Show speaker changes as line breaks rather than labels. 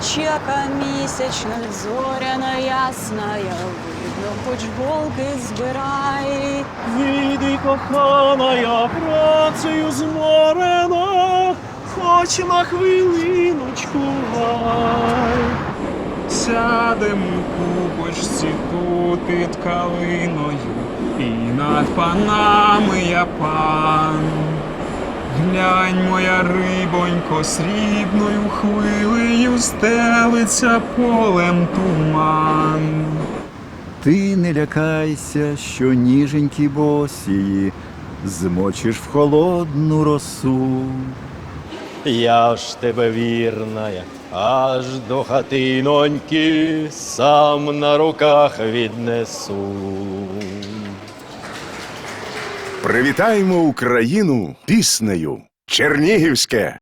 ніч, місячна, зоряна ясна, видно, хоч голки збирай.
Вийди, кохана, я працею зморена, хоч на хвилиночку гай.
Сядем у купочці тут під калиною, і над панами я пан. Глянь, моя рибонько, срібною хвилею стелиться полем туман.
Ти не лякайся, що ніженькі босії змочиш в холодну росу.
Я ж тебе вірная, аж до хатиноньки сам на руках віднесу.
Привітаємо Україну піснею Чернігівське.